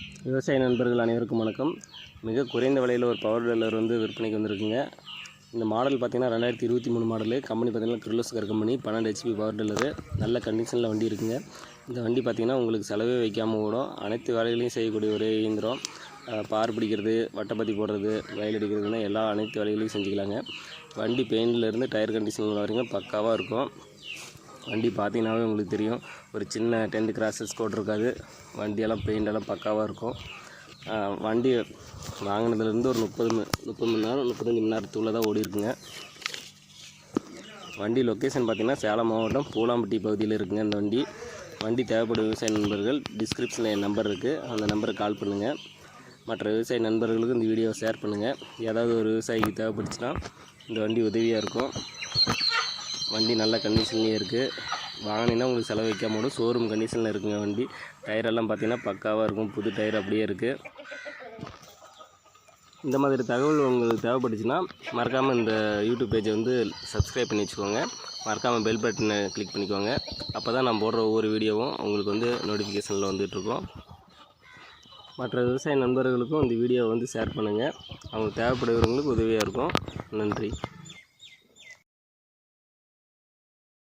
விவசாய நண்பர்கள் அனைவருக்கும் வணக்கம். மிக குறைந்த விலையில் ஒரு பவர் டில்லர் வந்து விற்பனைக்கு வந்திருக்குங்க. இந்த மாடல் பார்த்தீங்கன்னா ரெண்டாயிரத்தி இருபத்தி மூணு மாடலு கம்பெனி பார்த்தீங்கன்னா கிர்லோஸ்கர் கம்பெனி பன்னெண்டு ஹெச்பி பவர் டில்லரு நல்ல கண்டிஷனில் வண்டி இருக்குங்க. இந்த வண்டி பார்த்திங்கன்னா உங்களுக்கு செலவே வைக்காமல் ஓடும். அனைத்து வேலைகளையும் செய்யக்கூடிய ஒரு இயந்திரம். பார் பிடிக்கிறது வட்டப்பத்தி போடுறது வயல் அடிக்கிறதுன்னு எல்லா அனைத்து வேலைகளையும் செஞ்சுக்கலாங்க. வண்டி பெயிண்ட்லேருந்து டயர் கண்டிஷன் வரைக்கும் பக்காவாக இருக்கும். வண்டி பார்த்தீங்கன்னாவே உங்களுக்கு தெரியும். ஒரு சின்ன டென்ட் கிராஸஸ் கோட் இருக்காது வண்டியெல்லாம் பெயிண்ட் எல்லாம் பக்காவாக இருக்கும். வண்டி வாங்கினதுலேருந்து ஒரு முப்பது முப்பது மணி நேரம் முப்பத்தஞ்சு மணி நேரத்துக்குள்ளே தான் ஓடி இருக்குங்க வண்டி லொக்கேஷன் பார்த்திங்கன்னா சேலம் மாவட்டம் பூலாம்பட்டி பகுதியில் இருக்குங்க இந்த வண்டி. வண்டி தேவைப்படும் விவசாய நண்பர்கள் டிஸ்கிரிப்ஷனில் என் நம்பர் இருக்குது அந்த நம்பருக்கு கால் பண்ணுங்கள் மற்ற விவசாய நண்பர்களுக்கும் இந்த வீடியோவை ஷேர் பண்ணுங்கள் ஏதாவது ஒரு விவசாயிக்கு தேவைப்பட்டுச்சுன்னா இந்த வண்டி உதவியாக இருக்கும். வண்டி நல்ல கண்டிஷன்லேயே இருக்குது வாங்கினீங்கன்னா உங்களுக்கு செலவு வைக்க முடியும் ஷோரூம் கண்டிஷனில் இருக்குங்க வண்டி. டயரெல்லாம் பார்த்தீங்கன்னா பக்காவாக இருக்கும். புது டயர் அப்படியே இருக்குது இந்த மாதிரி தகவல் உங்களுக்கு தேவைப்பட்டுச்சுன்னா மறக்காமல் இந்த யூடியூப் பேஜை வந்து சப்ஸ்கிரைப் பண்ணி வச்சுக்கோங்க. மறக்காமல் பெல் பட்டனை கிளிக் பண்ணிக்கோங்க. அப்போ தான் நான் போடுற ஒவ்வொரு வீடியோவும் உங்களுக்கு வந்து நோட்டிஃபிகேஷனில் வந்துட்டுருக்கோம். மற்ற விவசாய நண்பர்களுக்கும் இந்த வீடியோவை வந்து ஷேர் பண்ணுங்கள் அவங்களுக்கு தேவைப்படுகிறவங்களுக்கு உதவியாக இருக்கும். நன்றி.